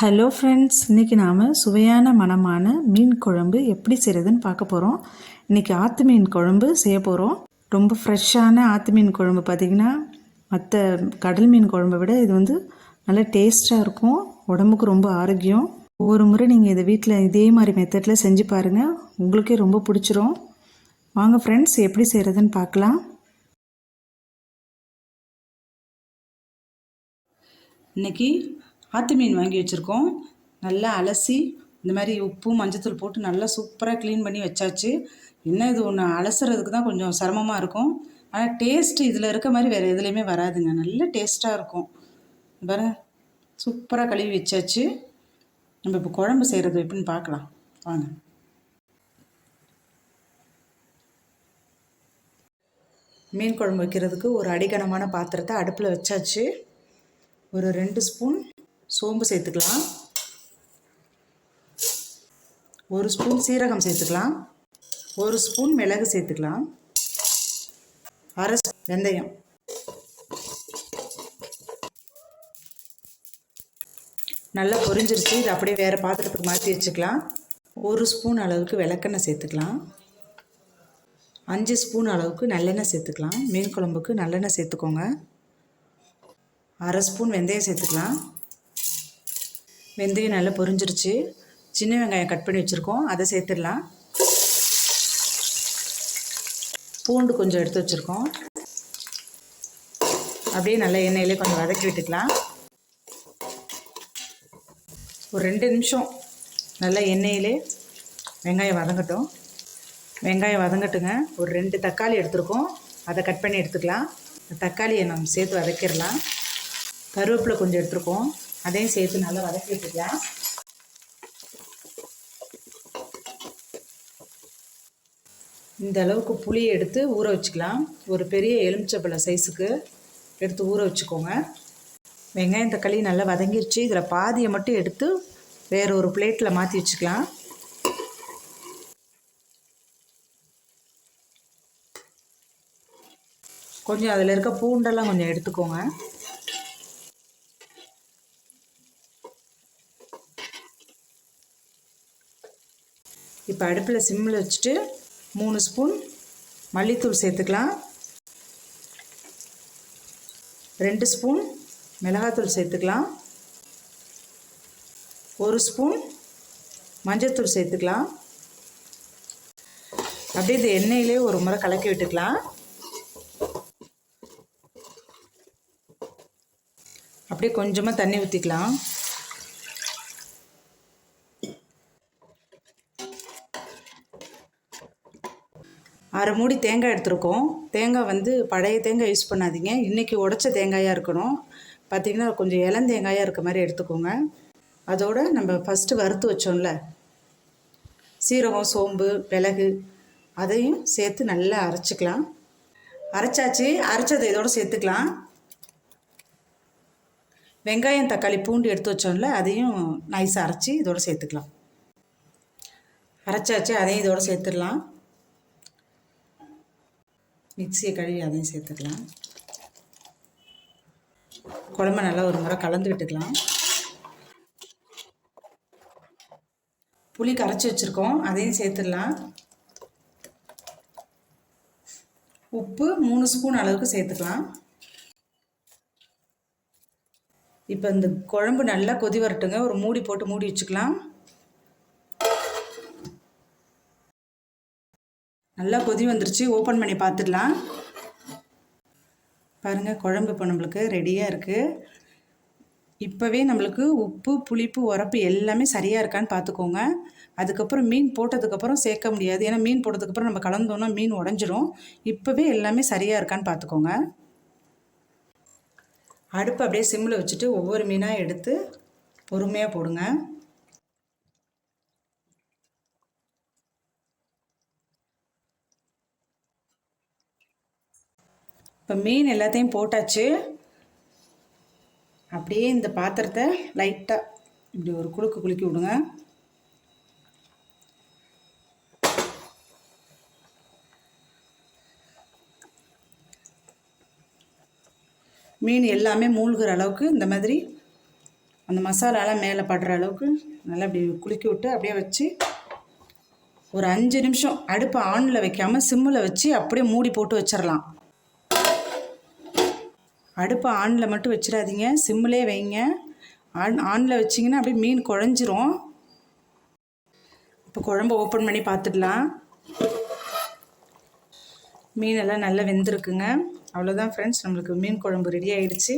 Hello friends இன்றைக்கி நாம் சுவையான மணமான மீன் குழம்பு எப்படி செய்கிறதுன்னு பார்க்க போகிறோம் இன்றைக்கி ஆற்று மீன் குழம்பு செய்ய போகிறோம் ரொம்ப ஃப்ரெஷ்ஷான ஆற்று மீன் குழம்பு பார்த்திங்கன்னா மற்ற கடல் மீன் குழம்பை விட இது வந்து நல்லா டேஸ்ட்டாக இருக்கும். உடம்புக்கு ரொம்ப ஆரோக்கியம். ஒவ்வொரு முறை நீங்கள் இதை வீட்டில் இதே மாதிரி மெத்தடில் செஞ்சு பாருங்கள் உங்களுக்கே ரொம்ப பிடிச்சிரும். வாங்க ஃப்ரெண்ட்ஸ் எப்படி செய்கிறதுன்னு பார்க்கலாம். இன்றைக்கி ஆற்று மீன் வாங்கி வச்சுருக்கோம். நல்லா அலசி இந்த மாதிரி உப்பு மஞ்சத்தூள் போட்டு நல்லா சூப்பராக க்ளீன் பண்ணி வச்சாச்சு. என்ன இது ஒன்று அலசுறதுக்கு தான் கொஞ்சம் சிரமமாக இருக்கும். ஆனால் டேஸ்ட்டு இதில் இருக்க மாதிரி வேறு எதுலேயுமே வராதுங்க. நல்ல டேஸ்ட்டாக இருக்கும். பாரு சூப்பராக கழுவி வச்சாச்சு. நம்ம இப்போ குழம்பு செய்கிறது எப்படின்னு பார்க்கலாம். வாங்க. மீன் குழம்பு வைக்கிறதுக்கு ஒரு அடிகனமான பாத்திரத்தை அடுப்பில் வச்சாச்சு. ஒரு ரெண்டு ஸ்பூன் சோம்பு சேர்த்துக்கலாம். ஒரு ஸ்பூன் சீரகம் சேர்த்துக்கலாம். ஒரு ஸ்பூன் மிளகு சேர்த்துக்கலாம். அரை ஸ்பூன் வெந்தயம். நல்லா பொரிஞ்சிருச்சு. இது அப்படியே வேறு பாத்திரத்துக்கு மாற்றி வச்சுக்கலாம். ஒரு ஸ்பூன் அளவுக்கு விளக்கெண்ணெய் சேர்த்துக்கலாம். அஞ்சு ஸ்பூன் அளவுக்கு நல்லெண்ணெய் சேர்த்துக்கலாம். மீன் குழம்புக்கு நல்லெண்ணெய் சேர்த்துக்கோங்க. அரை ஸ்பூன் வெந்தயம் சேர்த்துக்கலாம். வெந்தயம் நல்லா பொரிஞ்சிருச்சு. சின்ன வெங்காயம் கட் பண்ணி வச்சுருக்கோம். அதை சேர்த்துடலாம். பூண்டு கொஞ்சம் எடுத்து வச்சுருக்கோம். அப்படியே நல்லா எண்ணெயிலே கொஞ்சம் வதக்கி விட்டுக்கலாம். ஒரு ரெண்டு நிமிஷம் நல்லா எண்ணெயிலே வெங்காயம் வதங்கட்டும். வெங்காயம் வதங்கட்டுங்க. ஒரு ரெண்டு தக்காளி எடுத்துருக்கோம். அதை கட் பண்ணி எடுத்துக்கலாம். தக்காளியை நம்ம சேர்த்து வதக்கிடலாம். கருவேப்பிலை கொஞ்சம் எடுத்துருக்கோம். அதையும் சேர்த்து நல்லா வதக்கி விட்டுக்கலாம் இந்த அளவுக்கு புளியை எடுத்து ஊற வச்சுக்கலாம். ஒரு பெரிய எலுமிச்சப்பழ சைஸுக்கு எடுத்து ஊற வச்சுக்கோங்க. வெங்காயம் தக்காளி நல்லா வதங்கிருச்சு. இதில் பாதியை மட்டும் எடுத்து வேறு ஒரு பிளேட்டில் மாற்றி வச்சுக்கலாம். கொஞ்சம் அதில் இருக்க பூண்டெல்லாம் கொஞ்சம் எடுத்துக்கோங்க. இப்போ அடுப்பில் சிம்மில் வச்சுட்டு மூணு ஸ்பூன் மல்லித்தூள் சேர்த்துக்கலாம். ரெண்டு ஸ்பூன் மிளகாத்தூள் சேர்த்துக்கலாம். ஒரு ஸ்பூன் மஞ்சத்தூள் சேர்த்துக்கலாம். அப்படியே இந்த எண்ணெயிலே ஒரு முறை கலக்கி விட்டுக்கலாம். அப்படியே கொஞ்சமாக தண்ணி ஊற்றிக்கலாம். அரை மூடி தேங்காய் எடுத்திருக்கோம். தேங்காய் வந்து பழைய தேங்காய் யூஸ் பண்ணாதீங்க. இன்றைக்கி உடச்ச தேங்காயாக இருக்கணும். பார்த்திங்கன்னா கொஞ்சம் இளந்தேங்காயாக இருக்க மாதிரி எடுத்துக்கோங்க. அதோடு நம்ம ஃபஸ்ட்டு வறுத்து வச்சோம்ல சீரகம் சோம்பு மிளகு அதையும் சேர்த்து நல்லா அரைச்சிக்கலாம். அரைச்சாச்சு. அரைச்சதை இதோடு சேர்த்துக்கலாம். வெங்காயம் தக்காளி பூண்டு எடுத்து வச்சோம்ல அதையும் நைஸாக அரைச்சி இதோடு சேர்த்துக்கலாம். அரைச்சாச்சு. அதையும் இதோடு சேர்த்துடலாம். மிக்சியை கழுவி அதையும் சேர்த்துக்கலாம். குழம்ப நல்லா ஒரு முறை கலந்து விட்டுக்கலாம். புளி கரைச்சி வச்சுருக்கோம் அதையும் சேர்த்துடலாம். உப்பு மூணு ஸ்பூன் அளவுக்கு சேர்த்துக்கலாம். இப்போ இந்த குழம்பு நல்லா கொதி வரட்டுங்க. ஒரு மூடி போட்டு மூடி வச்சுக்கலாம். நல்லா கொதி வந்துருச்சு. ஓப்பன் பண்ணி பார்த்துடலாம் பாருங்கள் குழம்பு இப்போ நம்மளுக்கு ரெடியாக இருக்குது இப்போவே நம்மளுக்கு உப்பு புளிப்பு உரப்பு எல்லாமே சரியாக இருக்கான்னு பார்த்துக்கோங்க அதுக்கப்புறம் மீன் போட்டதுக்கப்புறம் சேர்க்க முடியாது. ஏன்னா மீன் போட்டதுக்கப்புறம் நம்ம கலந்தோன்னா மீன் உடஞ்சிரும். இப்போவே எல்லாமே சரியாக இருக்கான்னு பார்த்துக்கோங்க அடுப்பு அப்படியே சிம்மில் வச்சுட்டு ஒவ்வொரு மீனாக எடுத்து பொறுமையாக போடுங்க. இப்போ மீன் எல்லாத்தையும் போட்டாச்சு. அப்படியே இந்த பாத்திரத்தை லைட்டாக இப்படி ஒரு குலுக்கு குலுக்கி விடுங்க. மீன் எல்லாமே மூழ்கிற அளவுக்கு இந்த மாதிரி அந்த மசாலாலாம் மேலே படுற அளவுக்கு நல்லா அப்படி குலுக்கி விட்டு அப்படியே வச்சு ஒரு அஞ்சு நிமிஷம் அடுப்பை ஆனில் வைக்காமல் சிம்மில் வச்சு அப்படியே மூடி போட்டு வச்சிடலாம். அடுப்பை ஆனில் மட்டும் வச்சிடாதீங்க. சிம்மிலே வைங்க. ஆன் ஆனில் வச்சிங்கன்னா அப்படியே மீன் குழஞ்சிரும். இப்போ குழம்பு ஓப்பன் பண்ணி பார்த்துடலாம். மீனெல்லாம் நல்லா வெந்திருக்குங்க. அவ்வளோதான் ஃப்ரெண்ட்ஸ் நம்மளுக்கு மீன் குழம்பு ரெடி ஆகிடுச்சு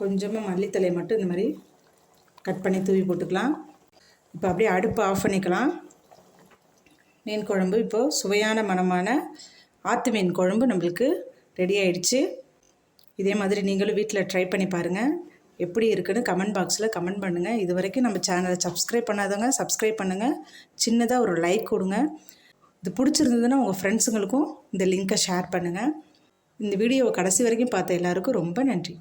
கொஞ்சமாக மல்லித்தலை மட்டும் இந்த மாதிரி கட் பண்ணி தூவி போட்டுக்கலாம். இப்போ அப்படியே அடுப்பு ஆஃப் பண்ணிக்கலாம். மீன் குழம்பு இப்போது சுவையான மணமான ஆற்று மீன் குழம்பு நம்மளுக்கு ரெடி ஆயிடுச்சு இதே மாதிரி நீங்களும் வீட்டில் ட்ரை பண்ணி பாருங்கள் எப்படி இருக்குன்னு கமெண்ட் பாக்ஸில் கமெண்ட் பண்ணுங்கள் இது வரைக்கும் நம்ம சேனலை சப்ஸ்கிரைப் பண்ணாதவங்க சப்ஸ்கிரைப் பண்ணுங்கள் சின்னதாக ஒரு லைக் கொடுங்க. இது பிடிச்சிருந்ததுன்னா உங்கள் ஃப்ரெண்ட்ஸுங்களுக்கும் இந்த லிங்க்கை ஷேர் பண்ணுங்கள் இந்த வீடியோவை கடைசி வரைக்கும் பார்த்த எல்லாருக்கும் ரொம்ப நன்றி.